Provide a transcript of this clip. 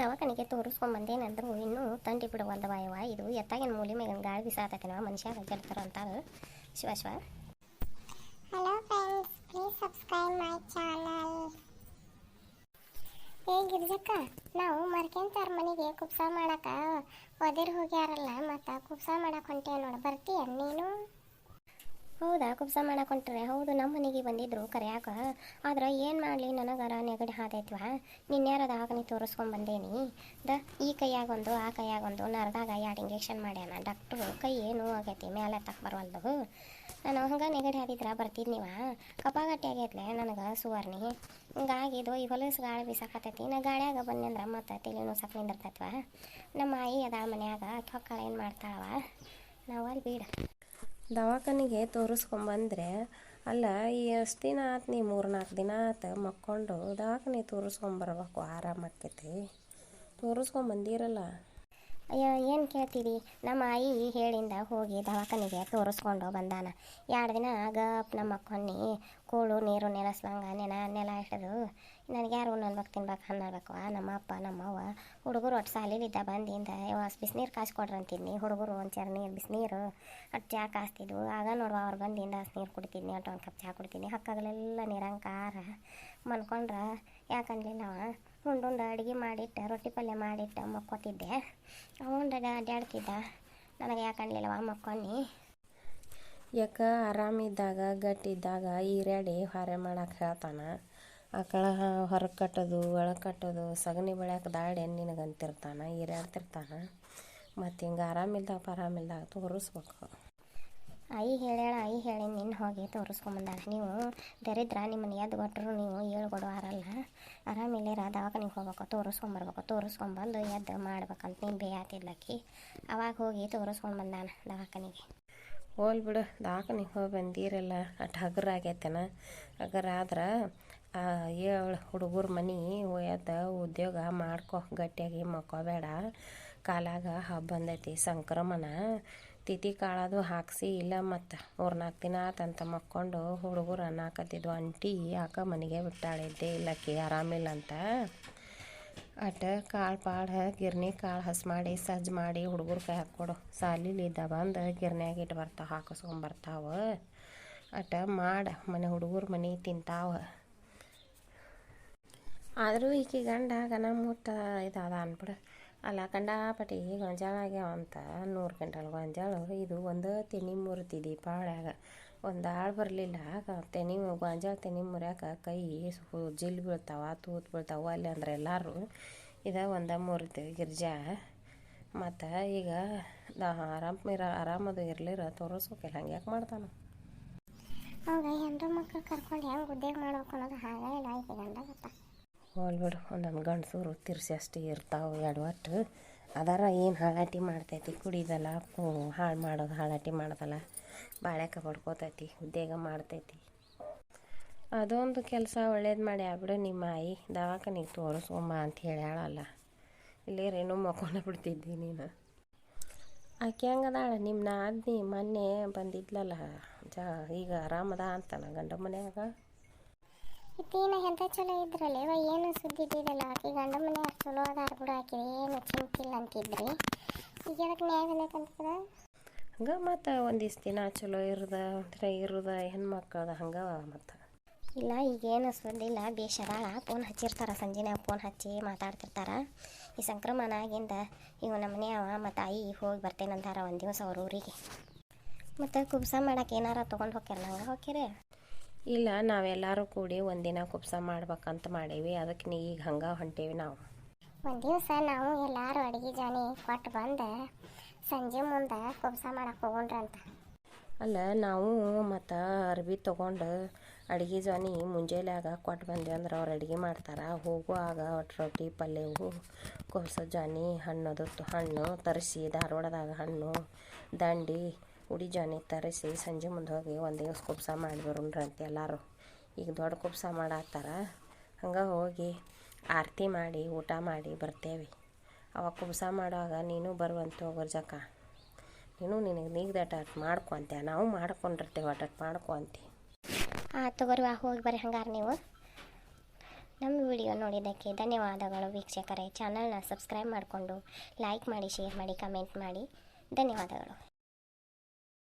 ದವಾಖಾನಿಗೆ ತೋರಿಸ್ಕೊಂಬಂದೇನಂದ್ರು ಇನ್ನೂ ತಂಡಿ ಒಂದು ಯವ್ವ ಇದು ಎತ್ತಾಗಿನ ಮೂಲಿ ಮೇಲೆ ಗಾಳಿ ಬಿಸಾತೈತಿನವ ಮನುಷ್ಯ ಜಡ್ತಾರ ಅಂತಾರೆ. Shiva Shiva. Hello friends please subscribe my channel. ಏ ಗಿರ್ಜಕ್ಕ, ನಾವು ಮರ್ಕೆಂತಾರ ಮನೆಗೆ ಕುಪ್ಸ ಮಾಡಕ ಒದಿರ್ ಹೋಗ್ಯಾರಲ್ಲ, ಮತ್ತು ಕುಪ್ಸ ಮಾಡಕ್ಕೆ ಹೊಂಟೇ ನೋಡು, ಬರ್ತೀಯ ನೀನು? ಹೌದಾ, ಕುಬ್ಸ ಮಾಡಕ್ ಹೊಂಟ್ರೆ ಹೌದು ನಮ್ಮ ಮನೆಗೆ ಬಂದಿದ್ರು ಕರೆಯಾಕ ಆದ್ರೆ ಏನು ಮಾಡಲಿ ನನಗರ ನೆಗಡಿ ಹಾದೈತ್ವ? ನಿನ್ಯಾರ ತೋರಿಸ್ಕೊಂಡ್ ಬಂದೇನಿ? ದ, ಈ ಕೈಯಾಗೊಂದು, ಆ ಕೈಯಾಗೊಂದು ನರದಾಗ ಎರಡು ಇಂಜೆಕ್ಷನ್ ಮಾಡ್ಯಾನ? ಡಾಕ್ಟ್ರು, ಕೈ ಏನು ಆಗೈತಿ ಮೇಲೆ ತಕ್ಕ ಬರವಲ್ದು. ನಾನು ಹಂಗೆ ನೆಗಡಿ ಹಾದಿದ್ರ ಬರ್ತಿದ್ನಿವ ಕಪಾಗಟ್ಟಿ ಆಗೈತ್ಲೆ ನನಗೆ ಸುವರ್ಣಿ. ಹಿಂಗಾಗಿ ಇದು ಈ ಹೊಲಸು ಗಾಳಿ ಬಿಸಾಕತೈತಿ ನಾ ಗಾಳ್ಯಾಗ ಬನ್ನಿ ಅಂದ್ರೆ ಮತ್ತೆ ತಲೆ ನುಸಕ್ಕೆ ನಿಂದಿರ್ತೈತ್ವ? ನಮ್ಮ ಆಯಿ ಅದ ಮನ್ಯಾಗ ಅಕ್ಕಳ ಏನು ಮಾಡ್ತಾಳವ? ನಾವು ಅಲ್ಲಿ ಬೀಡ. ದವಾಖಾನಿಗೆ ತೋರಿಸ್ಕೊಂಬಂದ್ರೆ, ಅಲ್ಲ, ಈ ಎಷ್ಟು ದಿನ ಆತು, ನೀ ಮೂರು ನಾಲ್ಕು ದಿನ ಆತು, ಮಕ್ಕೊಂಡು ದವಾಖಾನೆ ತೋರಿಸ್ಕೊಂಬರ್ಬೇಕು ಆರಾಮಾಕೈತಿ ತೋರಿಸ್ಕೊಂಬಂದಿರಲ್ಲ. ಅಯ್ಯೋ, ಏನು ಕೇಳ್ತೀರಿ? ನಮ್ಮ ಆಯಿ ಹೇಳಿಂದ ಹೋಗಿ ದವಾಖಾನಿಗೆ ತೋರಿಸ್ಕೊಂಡು ಬಂದಾನ. ಎರಡು ದಿನ ಗಪ್ ನಮ್ಮ ಕೊನ್ನಿ ಕೂಳು, ನೀರು ನೆಲಸ್ಲಂಗ ನೆನ ನೆಲ ಹಿಡಿದು ನನಗೆ ಯಾರು ನನ್ಬೇಕು ತಿನ್ಬೇಕು ಅನ್ನಬೇಕು? ನಮ್ಮ ಅಪ್ಪ ನಮ್ಮವ್ವ ಹುಡುಗರು ಒಟ್ಟು ಸಾಲಿಲಿದ್ದ ಬಂದಿಂದ ಯಾವ ಬಿಸಿನೀರು ಕಾಸ್ಕೊಡ್ರಿ ಅಂತೀನಿ ಹುಡುಗರು ಒಂದು ಚೇರ್ ನೀರು ಬಿಸಿನೀರು ಅಟ್ಟು ಚಹಾ ಕಾಸ್ತಿದ್ವು ಆಗ ನೋಡುವ ಅವ್ರು ಬಂದಿಂದ ನೀರು ಕುಡಿತಿದ್ನಿ ಅಟ್ಟು ಒಂದು ಕಪ್ ಚಹಾ ಕುಡ್ತೀನಿ ಹಕ್ಕಾಗಲೆಲ್ಲ ನಿರಂಕಾರ ಮನ್ಕೊಂಡ್ರೆ ಯಾಕನ್ಲಿಲ್ಲ ಉಂಡುಂಡು ಅಡುಗೆ ಮಾಡಿಟ್ಟ, ರೊಟ್ಟಿ ಪಲ್ಯ ಮಾಡಿಟ್ಟ ಮಕ್ಕೋತಿದ್ದೆ. ಅವನು ಅಡ್ಡಾಡ್ತಿದ್ದ ನನಗೆ ಯಾಕನ್ಲಿಲ್ಲವ ಮಕ್ಕೊನ್ನಿ ಯಾಕ ಆರಾಮಿದ್ದಾಗ, ಗಟ್ಟಿದ್ದಾಗ ಈರ್ಯಾಡಿ ಹೊರೆ ಮಾಡಕ್ಕೆ ಹೇಳ್ತಾನ. ಆಕಳ ಹೊರ ಕಟ್ಟೋದು, ಒಳಗೆ ಕಟ್ಟೋದು, ಸಗಣಿ ಬೆಳ್ಯಾಕ ದಾಡಿ ನಿನಗಂತಿರ್ತಾನ, ಈರ್ಯಾಡ್ತಿರ್ತಾನೆ. ಮತ್ತು ಹಿಂಗೆ ಆರಾಮಿಲ್ದಾಗ ಆರಾಮಿಲ್ದಾಗ ತೋರಿಸ್ಬೇಕು. ಆಯಿ ಹೇಳ್ಯಾಳ ಆಯಿ ಹೇಳಿ, ನಿನ್ನ ಹೋಗಿ ತೋರಿಸ್ಕೊಂಬಂದಾಳ ನೀವು ದರಿದ್ರ ನಿಮ್ಮನ್ನ ಎದ್ದು ಕೊಟ್ಟರು ನೀವು ಹೇಳ್ಕೊಡು ಆರಲ್ಲ. ಆರಾಮಿಲ್ಲಿರ ದವಾಖಾನಿಗೆ ಹೋಗ್ಬೇಕು ತೋರಿಸ್ಕೊಂಬರ್ಬೇಕು ತೋರಿಸ್ಕೊಂಬಂದು ಎದ್ದು ಮಾಡ್ಬೇಕಂತ ನೀನು ಬೇಯಾತಿದ್ಲಕ್ಕಿ. ಅವಾಗ ಹೋಗಿ ತೋರಿಸ್ಕೊಂಡು ಬಂದಾನ ದವಾಖಾನಿಗೆ. ಹೋಲ್ ಬಿಡು, ದವಾಖಾನಿಗೆ ಹೋಗಿ ಬಂದಿರಲ್ಲ, ಅಟ್ ಹಗರ ಆಗೈತೆನ. ಹಗರ ಆದ್ರೆ ಏಳು ಹುಡುಗರ ಮನೆ ಒಯ್ಯದ ಉದ್ಯೋಗ ಮಾಡ್ಕೊ ಗಟ್ಟಿಯಾಗಿ ಮಕ್ಕೋಬೇಡ. ಕಾಲಾಗ ಹಬ್ಬ ಬಂದೈತಿ, ಸಂಕ್ರಮಣ. ತಿಥಿ ಕಾಳದು ಹಾಕ್ಸಿ, ಇಲ್ಲ ಮತ್ತು ಮೂರು ನಾಲ್ಕು ದಿನ ಆತಂತ ಮಕ್ಕೊಂಡು ಹುಡುಗರು ಅನ್ನಕತ್ತಿದ್ವು. ಅಂಟಿ ಯಾಕೆ ಮನೆಗೆ ಬಿಟ್ಟಾಳಿದ್ದೆ, ಇಲ್ಲಕ್ಕಿ ಆರಾಮಿಲ್ಲ ಅಂತ. ಅಟ ಕಾಳು ಪಾಡು ಗಿರ್ನಿ ಕಾಳು ಹಸ್ ಮಾಡಿ, ಸಜ್ಜು ಮಾಡಿ ಹುಡುಗರು ಕೈ ಹಾಕ್ಕೊಡು. ಸಾಲಿಲಿದ್ದ ಬಂದು ಗಿರ್ನ್ಯಾಗ ಇಟ್ಟು ಬರ್ತಾವ. ಹಾಕಿಸ್ಕೊಂಬರ್ತಾವ ಅಟ ಮಾಡ, ಮನೆ ಹುಡುಗರು ಮನೆ ತಿಂತಾವ. ಆದರೂ ಈಕಿ ಗಂಡ ಗನ ಮುಟ್ಟ ಇದಾದ ಅನ್ಬಿಡು. ಅಲ್ಲ ಕಂಡಾಪಟ್ಟಿ ಗೊಂಜಾಳ ಆಗ್ಯಾವ ಅಂತ ನೂರು ಕ್ವಿಂಟಲ್ ಗೊಂಜಾಳ ಇದು ಒಂದು ತೆನಿ ಮುರಿತಿದ್ದಿ ಪಾಳ್ಯಾಗ. ಒಂದು ಆಳು ಬರಲಿಲ್ಲ ತೆನಿ ಗೊಂಜಾಳ ತೆನಿ ಮುರ್ಯಾಕ ಕೈ ಜಿಲ್ ಬೀಳ್ತಾವ, ತೂತ್ ಬೀಳ್ತಾವ ಅಲ್ಲಿ ಅಂದ್ರೆ ಎಲ್ಲರೂ ಇದ ಒಂದ ಮುರಿತು ಗಿರ್ಜಾ. ಮತ್ತು ಈಗ ಆರಾಮ ಇರ, ಆರಾಮದು ಇರ್ಲಿರ ತೋರಿಸ್ಬೇಕಿಲ್ಲ ಹಂಗೆ ಯಾಕೆ ಮಾಡ್ತಾನ? ಅವಾಗ ಹೆಂಡ್ರು ಮಕ್ಳು ಕರ್ಕೊಂಡು ಹೆಂಗೆ ಉದ್ಯೋಗ ಮಾಡ್ಬೇಕು ಅನ್ನೋದು ಹಾಗೆ ಇಲ್ಲ, ಈಗ ಗಂಡಗತ್ತ ಹೋಲ್ ಬಿಡು ಒಂದೊಂದು ಗಂಡಸೂರು ತಿರ್ಸಿ ಅಷ್ಟು ಇರ್ತಾವೆ ಎರಡು ಒಟ್ಟು. ಅದಾರ ಏನು ಹಾಳಾಟಿ ಮಾಡ್ತೈತಿ ಕುಡಿದಲ್ಲ ಹಾಳು ಮಾಡೋದು ಹಾಳಾಟಿ ಮಾಡೋದಲ್ಲ. ಬಾಳೆಕ ಬಡ್ಕೋತೈತಿ ಉದ್ಯೋಗ ಮಾಡ್ತೈತಿ. ಅದೊಂದು ಕೆಲಸ ಒಳ್ಳೇದು ಮಾಡಿ ಆಗ್ಬಿಡು ನಿಮ್ಮ ಆಯಿ ದವಾಖಾನಿಗೆ ತೋರಿಸೋಮ್ಮ ಅಂತ ಹೇಳ್ಯಾಳಲ್ಲ. ಇಲ್ಲೇರೇನೋ ಮಕ್ಕೊಂಡ ಬಿಡ್ತಿದ್ದಿ ನೀನು. ಆಕೆ ಹಂಗದಾಳ ನಿಮ್ಮ ನಾದ್ನಿ ಮೊನ್ನೆ ಬಂದಿದ್ಲಲ್ಲ, ಜಾ ಈಗ ಆರಾಮದ ಅಂತಾನ ಗಂಡ ಮನ್ಯಾಗ? ಇತ್ತೀನ ಎಂತ ಚಲೋ ಇದ್ರಲ್ಲ? ಏನು ಸುದ್ದಿ ಇದ್ದಿದ್ದಲ್ಲ. ಆಕೆ ಗಂಡ ಮನೆ ಚಲೋ ಅದಾರ ಕೂಡ ಆಕೆ. ಏನು ಚಿಂತಿಲ್ಲ ಅಂತಿದ್ರಿ. ಈಗ ಅದಕ್ಕೆ ನ್ಯಾಯ ಬಂದೈತಂತದ ಹಂಗೆ ಮತ್ತು ಒಂದಿಷ್ಟು ದಿನ ಚಲೋ ಇರದ ಒಂಥರ ಇರೋದ ಹೆಣ್ಮಕ್ಳದ ಹಂಗೆ ಮತ್ತು. ಇಲ್ಲ ಈಗೇನು ಸುದ್ದಿಲ್ಲ ಬೇಷದಾಳ ಫೋನ್ ಹಚ್ಚಿರ್ತಾರ. ಸಂಜೆನ ಫೋನ್ ಹಚ್ಚಿ ಮಾತಾಡ್ತಿರ್ತಾರ. ಈ ಸಂಕ್ರಮಣ ಆಗಿಂದ ಇವು ನಮ್ಮ ಮನೆಯವ ಮತ್ತು ಆಯಿ ಹೋಗಿ ಬರ್ತೇನಂತಾರ ಒಂದು ದಿವಸ ಅವ್ರ ಊರಿಗೆ. ಮತ್ತು ಕುಬ್ಸ ಮಾಡಕ್ಕೆ ಏನಾರ ತೊಗೊಂಡು ಹೋಗ್ಯಾರ ನಂಗೆ ಹೋಗ್ಯಾರೆ. ಇಲ್ಲ ನಾವೆಲ್ಲರೂ ಕೂಡಿ ಒಂದಿನ ಕುಪ್ಸ ಮಾಡ್ಬೇಕಂತ ಮಾಡೀವಿ. ಅದಕ್ಕೆ ನೀ ಈಗ ಹಂಗೆ ಹೊಂಟೇವಿ ನಾವು. ಒಂದು ದಿವಸ ನಾವು ಎಲ್ಲರೂ ಅಡುಗೆ ಜಾನಿ ಕೊಟ್ಟು ಬಂದು ಸಂಜೆ ಮುಂದೆ ಕುಪ್ಸ ಮಾಡಕ್ಕೆ ಹೋಗೋಣ್ರಂತ. ಅಲ್ಲ ನಾವು ಮತ್ತು ಅರ್ಬಿ ತೊಗೊಂಡು ಅಡುಗೆ ಜಾನಿ ಮುಂಜಾನೆಯಾಗ ಕೊಟ್ಟು ಬಂದೆ ಅಂದ್ರೆ ಅವ್ರು ಅಡುಗೆ ಮಾಡ್ತಾರೆ. ಹೋಗುವಾಗ ಒಟ್ಟು ರೊಟ್ಟಿ ಪಲ್ಯವು ಕೋಸ ಜಾನಿ ಹಣ್ಣದು ಹಣ್ಣು ತರಿಸಿ ಧಾರವಾಡದಾಗ ಹಣ್ಣು ದಂಡಿ ಉಡಿ ಜಾನಿ ತರಿಸಿ ಸಂಜೆ ಮುಂದೆ ಹೋಗಿ ಒಂದು ಕುಬ್ಸ ಮಾಡಿ ಬರೋಣ್ರಂತೆ ಎಲ್ಲರೂ. ಈಗ ದೊಡ್ಡ ಕುಬ್ಸ ಮಾಡತ್ತಾರ ಹಂಗೆ ಹೋಗಿ ಆರತಿ ಮಾಡಿ, ಊಟ ಮಾಡಿ ಬರ್ತೇವೆ. ಅವಾಗ ಕುಬ್ಸ ಮಾಡುವಾಗ ನೀನು ಬರುವಂತ ಜಕ. ನೀನು ನಿನಗೆ ನೀಗ್ದಟ ಅಟ್ ಮಾಡ್ಕೊಂತೆ ನಾವು ಮಾಡ್ಕೊಂಡಿರ್ತೇವೆ ಅಟ್ ಮಾಡ್ಕೊಂತಿ ಆ, ತಗೋರಿ ಹೋಗಿ ಬರ್ರಿ ಹಂಗಾರೆ ನೀವು. ನಮ್ಮ ವಿಡಿಯೋ ನೋಡಿದ್ದಕ್ಕೆ ಧನ್ಯವಾದಗಳು ವೀಕ್ಷಕರೇ. ಚಾನಲ್ನ ಸಬ್ಸ್ಕ್ರೈಬ್ ಮಾಡಿಕೊಂಡು ಲೈಕ್ ಮಾಡಿ, ಶೇರ್ ಮಾಡಿ, ಕಮೆಂಟ್ ಮಾಡಿ. ಧನ್ಯವಾದಗಳು.